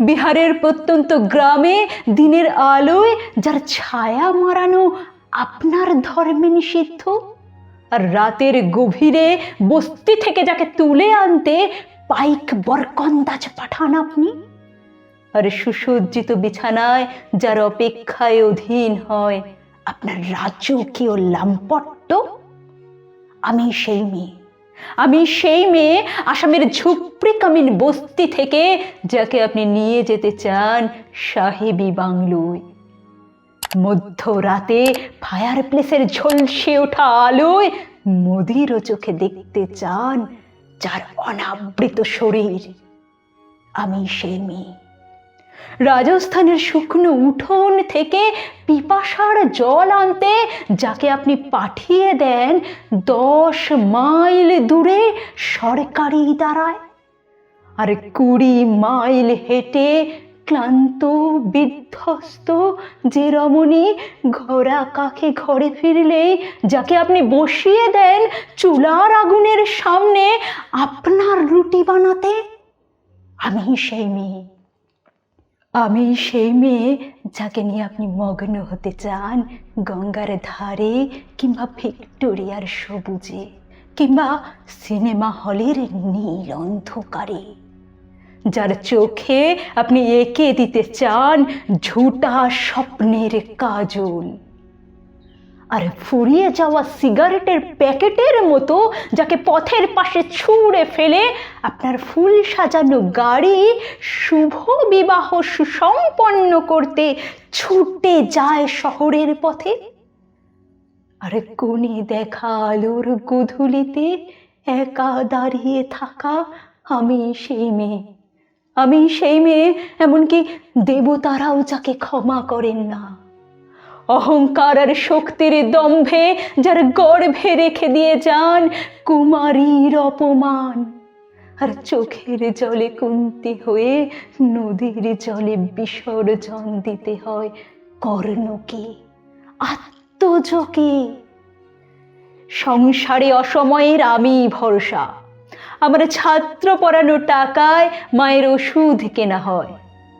বিহারের প্রত্যন্ত গ্রামে দিনের আলোয় যার ছায়া মারানো আপনার ধর্মে নিষিদ্ধ, আর রাতের গভীরে বস্তি থেকে যাকে তুলে আনতে পাইক বরকন্দাজ পাঠান আপনি। আর সুসজ্জিত বিছানায় যার অপেক্ষায় অধীন হয় আপনার রাজকীয় লাম্পট্ট আমি সেই মেয়ে। আমি সেই মেয়ে আসামের ঝুপড়ি কামিন বস্তি থেকে, যাকে আপনি নিয়ে যেতে চান সাহেবি বাংলোয়। মধ্যরাতে ফায়ার প্লেসের ঝলসে ওঠা আলোয় মদির চোখে দেখতে চান যার অনাবৃত শরীর। আমি সেই মেয়ে। রাজস্থানের শুকনো উঠোন থেকে পিপাসার জল আনতে যাকে আপনি পাঠিয়ে দেন দশ মাইল দূরে সরকারি দ্বারায়। আর কুড়ি মাইল হেঁটে ক্লান্ত, বিধ্বস্ত যে রমণী ঘোড়া কাকে ঘরে ফিরলেই যাকে আপনি বসিয়ে দেন চুলার আগুনের সামনে আপনার রুটি বানাতে, আমি সেই মেয়ে। আমি সেই মেয়ে যাকে নিয়ে আপনি মগ্ন হতে চান, গঙ্গার ধারে কিংবা ভিক্টোরিয়ার সবুজে কিংবা সিনেমা হলের নীল অন্ধকারে। যার চোখে আপনি এঁকে দিতে চান ঝুটা স্বপ্নের কাজল। আর ফুরিয়ে যাওয়া সিগারেটের প্যাকেটের মতো যাকে পথের পাশে ছুঁড়ে ফেলে আপনার ফুল সাজানো গাড়ি শুভ বিবাহ সুসম্পন্ন করতে ছুটে যায় শহরের পথে। আরে কোণে দেখা আলোর গধূলিতে একা দাঁড়িয়ে থাকা আমি সেই মেয়ে। আমি সেই মেয়ে, এমনকি দেবতারাও যাকে ক্ষমা করেন না। অহংকার আর শক্তির দম্ভে যার গর্ভে রেখে দিয়ে যান কুমারীর অপমান। আর চোখের জলে কুন্তি হয়ে নদীর জলে বিসর্জন দিতে হয় কর্ণকে আত্মজকে সংসারে অসময়ের আমি ভরসা। আমার ছাত্র পড়ানো টাকায় মায়ের ওষুধ কেনা হয়।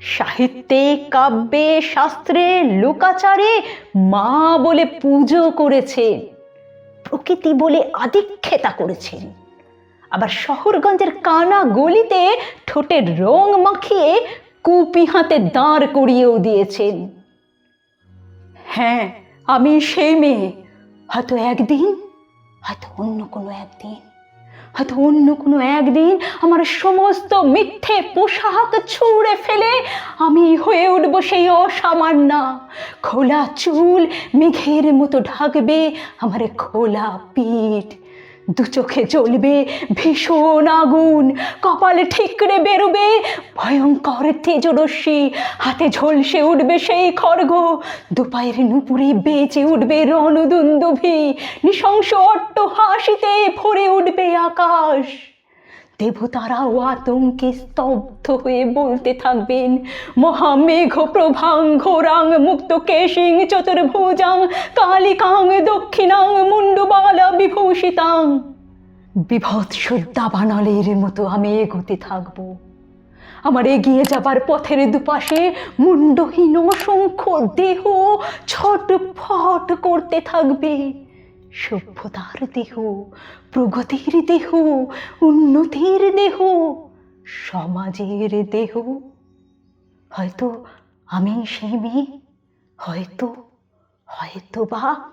সাহিত্যে, কাব্যে, শাস্ত্রে লোকাচারে মা বলে পুজো করেছেন, প্রকৃতি বলে আদিক্ষেতা করেছেন। আবার শহরগঞ্জের কানা গলিতে ঠোঁটের রং মাখিয়ে কুপি হাতে দাঁড় করিয়েও দিয়েছেন। হ্যাঁ আমি সেই মেয়ে, হয়তো একদিন, হয়তো অন্য কোনো একদিন। হয়তো অন্য কোনো একদিন আমার সমস্ত মিথ্যে পোশাক ছুঁড়ে ফেলে আমি হয়ে উঠব সেই অসামান্য খোলা চুল মেঘের মতো ঢাকবে আমার খোলা পিঠ। দু চোখে জ্বলবে ভীষণ আগুন, কপালে ঠিকরে বেরোবে, ভয়ঙ্কর তেজরশ্মি, হাতে ঝলসে উঠবে সেই খড়গ দুপায়ের নুপুরে বেঁচে উঠবে রণদুন্দুভি, নৃশংস অট্ট হাসিতে ভরে উঠবে আকাশ। দেবতারাও আতঙ্কে স্তব্ধ হয়ে বলতে থাকবেন, মহামেঘ ঘোরাং মুক্ত কেশিং চতুর্ভুজাং কালিকাং দক্ষিণাং মুন্ডুবালা বিভূষিতাং। বিভৎস দাবানলের মতো আমি এগোতে থাকব। আমার এগিয়ে যাবার পথের দুপাশে মুন্ডহীন অসংখ্য দেহ ছটফট করতে থাকবে। সভ্যতার দেহ, প্রগতির দেহ, উন্নতির দেহ, সমাজের দেহ। হয়তো আমি সেই মেয়ে, হয়তো হয়তো বা।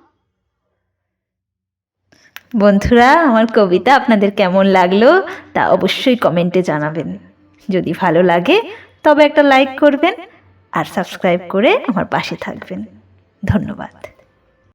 বন্ধুরা, আমার কবিতা আপনাদের কেমন লাগল তা অবশ্যই কমেন্টে জানাবেন। যদি ভালো লাগে, তবে একটা লাইক করবেন আর সাবস্ক্রাইব করে আমার পাশে থাকবেন। ধন্যবাদ।